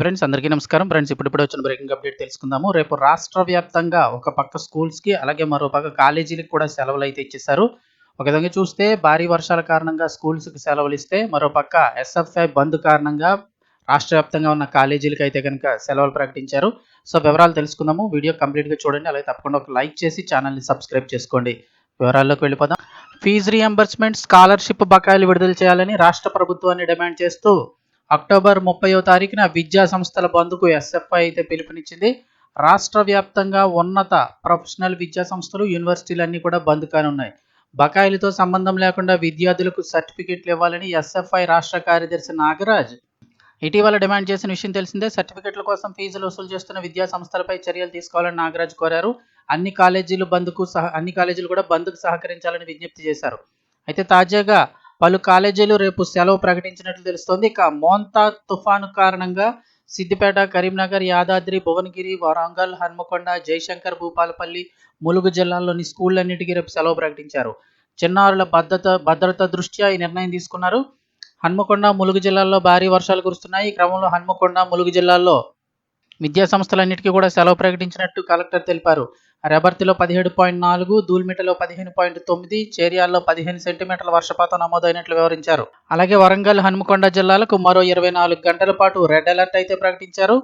Friends అందరికీ నమస్కారం. Friends ఇప్పుడిప్పుడు వచ్చిన బ్రేకింగ్ అప్డేట్ తెలుసుకుందాము. రేపు రాష్ట్ర వ్యాప్తంగా ఒక పక్క స్కూల్స్కి అలాగే మరో పక్క కాలేజీలకు కూడా సెలవులు అయితే ఇచ్చేశారు. ఒక విధంగా చూస్తే భారీ వర్షాల కారణంగా స్కూల్స్కి సెలవులు ఇస్తే మరో పక్క ఎస్ఎఫ్ఐ బంద్ కారణంగా రాష్ట్ర వ్యాప్తంగా ఉన్న కాలేజీలకు అయితే కనుక సెలవులు ప్రకటించారు. సో వివరాలు తెలుసుకుందాము. వీడియో కంప్లీట్గా చూడండి. అలాగే తప్పకుండా ఒక లైక్ చేసి ఛానల్ని సబ్స్క్రైబ్ చేసుకోండి. వివరాల్లోకి వెళ్ళిపోదాం. ఫీజు రియంబర్స్మెంట్ స్కాలర్షిప్ బకాయిలు విడుదల చేయాలని రాష్ట్ర ప్రభుత్వాన్ని డిమాండ్ చేస్తూ అక్టోబర్ ముప్పయో తారీఖున విద్యా సంస్థల బంద్కు ఎస్ఎఫ్ఐ అయితే పిలుపునిచ్చింది. రాష్ట్ర వ్యాప్తంగా ఉన్నత ప్రొఫెషనల్ విద్యా సంస్థలు యూనివర్సిటీలన్నీ కూడా బంద్ కానున్నాయి. బకాయిలతో సంబంధం లేకుండా విద్యార్థులకు సర్టిఫికెట్లు ఇవ్వాలని ఎస్ఎఫ్ఐ రాష్ట్ర కార్యదర్శి నాగరాజ్ ఇటీవల డిమాండ్ చేసిన విషయం తెలిసిందే. సర్టిఫికెట్ల కోసం ఫీజులు వసూలు చేస్తున్న విద్యా సంస్థలపై చర్యలు తీసుకోవాలని నాగరాజ్ కోరారు. అన్ని కాలేజీలు బంద్కు సహ అన్ని కాలేజీలు కూడా బంద్కు సహకరించాలని విజ్ఞప్తి చేశారు. అయితే తాజాగా పలు కాలేజీలు రేపు సెలవు ప్రకటించినట్లు తెలుస్తోంది. ఇక మోంతా తుఫాను కారణంగా సిద్దిపేట కరీంనగర్ యాదాద్రి భువనగిరి వరంగల్ హన్మకొండ జయశంకర్ భూపాలపల్లి ములుగు జిల్లాల్లోని స్కూళ్ళన్నిటికీ రేపు సెలవు ప్రకటించారు. చిన్నారుల భద్రత భద్రత దృష్ట్యా ఈ నిర్ణయం తీసుకున్నారు. హన్మకొండ ములుగు జిల్లాల్లో భారీ వర్షాలు కురుస్తున్నాయి. ఈ క్రమంలో హన్మకొండ ములుగు జిల్లాల్లో విద్యా సంస్థలన్నిటికీ కూడా సెలవు ప్రకటించినట్టు కలెక్టర్ తెలిపారు. రెబర్తిలో పదిహేడు పాయింట్ నాలుగు దూల్మిటలో పదిహేను పాయింట్ తొమ్మిది చేరియాల్లో పదిహేను సెంటీమీటర్ల వర్షపాతం నమోదైనట్లు వివరించారు. అలాగే వరంగల్ హన్మకొండ జిల్లాలకు మరో ఇరవై నాలుగు గంటల పాటు రెడ్ అలర్ట్ అయితే ప్రకటించారు.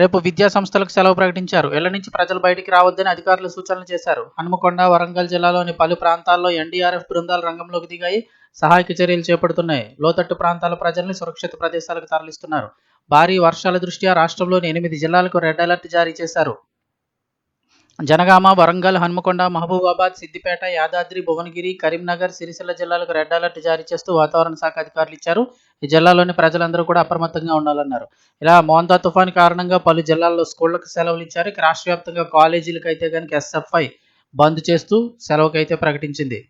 రేపు విద్యా సంస్థలకు సెలవు ప్రకటించారు. ఇళ్ళ నుంచి ప్రజలు బయటికి రావద్దని అధికారులు సూచనలు చేశారు. హనుమకొండ వరంగల్ జిల్లాలోని పలు ప్రాంతాల్లో ఎన్డీఆర్ఎఫ్ బృందాలు రంగంలోకి దిగాయి. సహాయక చర్యలు చేపడుతున్నాయి. లోతట్టు ప్రాంతాల ప్రజల్ని సురక్షిత ప్రదేశాలకు తరలిస్తున్నారు. భారీ వర్షాల దృష్ట్యా రాష్ట్రంలోని ఎనిమిది జిల్లాలకు రెడ్ అలర్ట్ జారీ చేశారు. జనగామ వరంగల్ హన్మకొండ మహబూబాబాద్ సిద్దిపేట యాదాద్రి భువనగిరి కరీంనగర్ సిరిసిల్ల జిల్లాలకు రెడ్ అలర్ట్ జారీ చేస్తూ వాతావరణ శాఖ అధికారులు ఇచ్చారు. ఈ జిల్లాలోని ప్రజలందరూ కూడా అప్రమత్తంగా ఉండాలన్నారు. ఇలా మోందా తుఫాన్ కారణంగా పలు జిల్లాల్లో స్కూళ్ళకు సెలవులు ఇచ్చారు. ఇక రాష్ట్ర వ్యాప్తంగా కాలేజీలకు అయితే కనుక ఎస్ఎఫ్ఐ బంద్ చేస్తూ సెలవుకైతే ప్రకటించింది.